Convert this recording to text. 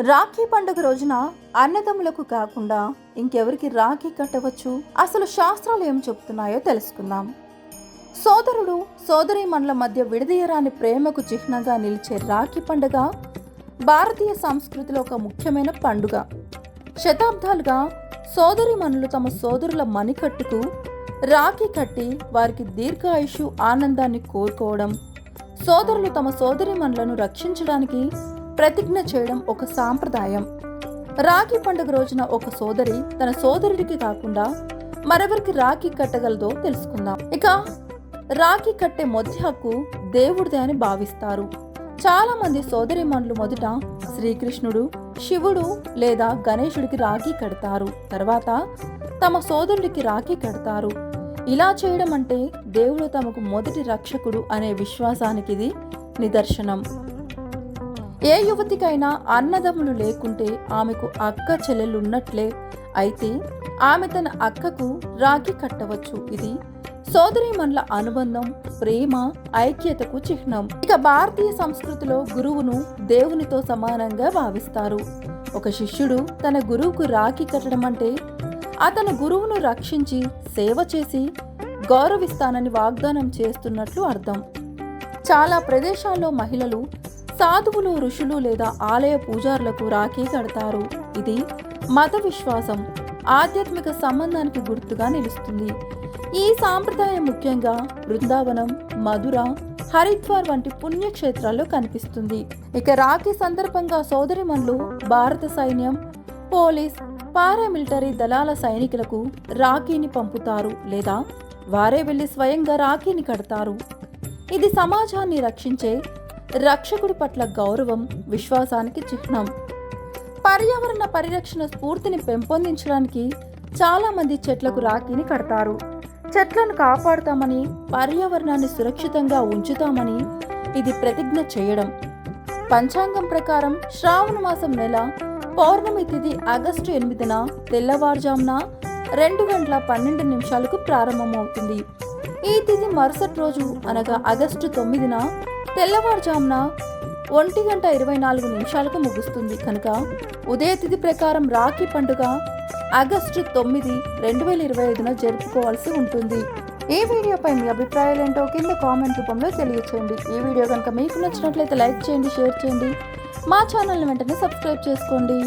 రాఖీ పండుగ రోజున అన్నదమ్ములకు కాకుండా ఇంకెవరికి రాఖీ కట్టవచ్చు? అసలు శాస్త్రాలు ఏం చెప్తున్నాయో తెలుసుకుందాం. సోదరుడు సోదరీమణుల మధ్య విడదీయరాని ప్రేమకు చిహ్నంగా నిలిచే రాఖీ పండుగ భారతీయ సంస్కృతిలో ఒక ముఖ్యమైన పండుగ. శతాబ్దాలుగా సోదరిమణులు తమ సోదరుల మణికట్టుకు రాఖీ కట్టి వారికి దీర్ఘాయుషు ఆనందాన్ని కోరుకోవడం సోదరులు తమ సోదరీమణులను రక్షించడానికి ప్రతిజ్ఞ చేయడం ఒక సాంప్రదాయం. రాఖీ పండుగ రోజున ఒక సోదరి తన సోదరుడికి కాకుండా మరెవరికి రాఖీ కట్టగలదో తెలుసుకుందాం. ఇక రాఖీ కట్టే మొదటి హక్కు దేవుడిదే అని భావిస్తారు. చాలా మంది సోదరిమణులు మొదట శ్రీకృష్ణుడు శివుడు లేదా గణేశుడికి రాఖీ కడతారు. తర్వాత తమ సోదరుడికి రాఖీ కడతారు. ఇలా చేయడం అంటే దేవుడు తమకు మొదటి రక్షకుడు అనే విశ్వాసానికి ఇది నిదర్శనం. ఏ యువతికైనా అన్నదమ్ములు లేకుంటే ఆమెకు అక్క చెల్లెలున్నట్లే. అయితే ఆమె తన అక్కకు రాఖీ కట్టవచ్చు. ఇది సోదరీమణుల అనుబంధం ప్రేమ ఐక్యతకు చిహ్నం. ఇక భారతీయ సంస్కృతిలో గురువును దేవునితో సమానంగా భావిస్తారు. ఒక శిష్యుడు తన గురువుకు రాఖీ కట్టడం అంటే అతను గురువును రక్షించి సేవ చేసి గౌరవిస్తానని వాగ్దానం చేస్తున్నట్లు అర్థం. చాలా ప్రదేశాల్లో మహిళలు సాధువులు ఋషులు లేదా ఆలయ పూజారులకు రాఖీ కడతారు. ఇది మత విశ్వాసం ఆధ్యాత్మిక సంబంధానికి గుర్తుగా నిలుస్తుంది. ఈ సాంప్రదాయం ముఖ్యంగా బృందావనం మధుర హరిద్వార్ వంటి పుణ్యక్షేత్రాల్లో కనిపిస్తుంది. ఇక రాఖీ సందర్భంగా సోదరిమన్లు భారత సైన్యం పోలీస్ పారామిలిటరీ దళాల సైనికులకు రాఖీని పంపుతారు లేదా వారే వెళ్ళి స్వయంగా రాఖీని కడతారు. ఇది సమాజాన్ని రక్షించే రక్షకుడి పట్ల గౌరవం విశ్వాసానికి చిహ్నం. పర్యావరణ పరిరక్షణ స్ఫూర్తిని పెంపొందించడానికి చాలా మంది చెట్లకు రాఖీని కడతారు. చెట్లను కాపాడుతామని పర్యావరణాన్ని సురక్షితంగా ఉంచుతామని ఇది ప్రతిజ్ఞ చేయడం. పంచాంగం ప్రకారం శ్రావణ మాసం నెల పౌర్ణమి తిథి ఆగస్టు ఎనిమిదిన తెల్లవారుజామున రెండు గంటల పన్నెండు నిమిషాలకు ప్రారంభమవుతుంది. ఈ తిథి మరుసటి రోజు అనగా ఆగస్టు తొమ్మిదిన తెల్లవారుజామున ఒంటి గంట ఇరవై నాలుగు నిమిషాలకు ముగుస్తుంది. కనుక ఉదయ తిథి ప్రకారం రాఖీ పండుగ ఆగస్టు తొమ్మిది రెండు వేల ఇరవై ఐదున జరుపుకోవాల్సి ఉంటుంది. ఈ వీడియోపై మీ అభిప్రాయాలు ఏంటో కింద కామెంట్ రూపంలో తెలియచేయండి. ఈ వీడియో కనుక మీకు నచ్చినట్లయితే లైక్ చేయండి షేర్ చేయండి. మా ఛానల్ని వెంటనే సబ్స్క్రైబ్ చేసుకోండి.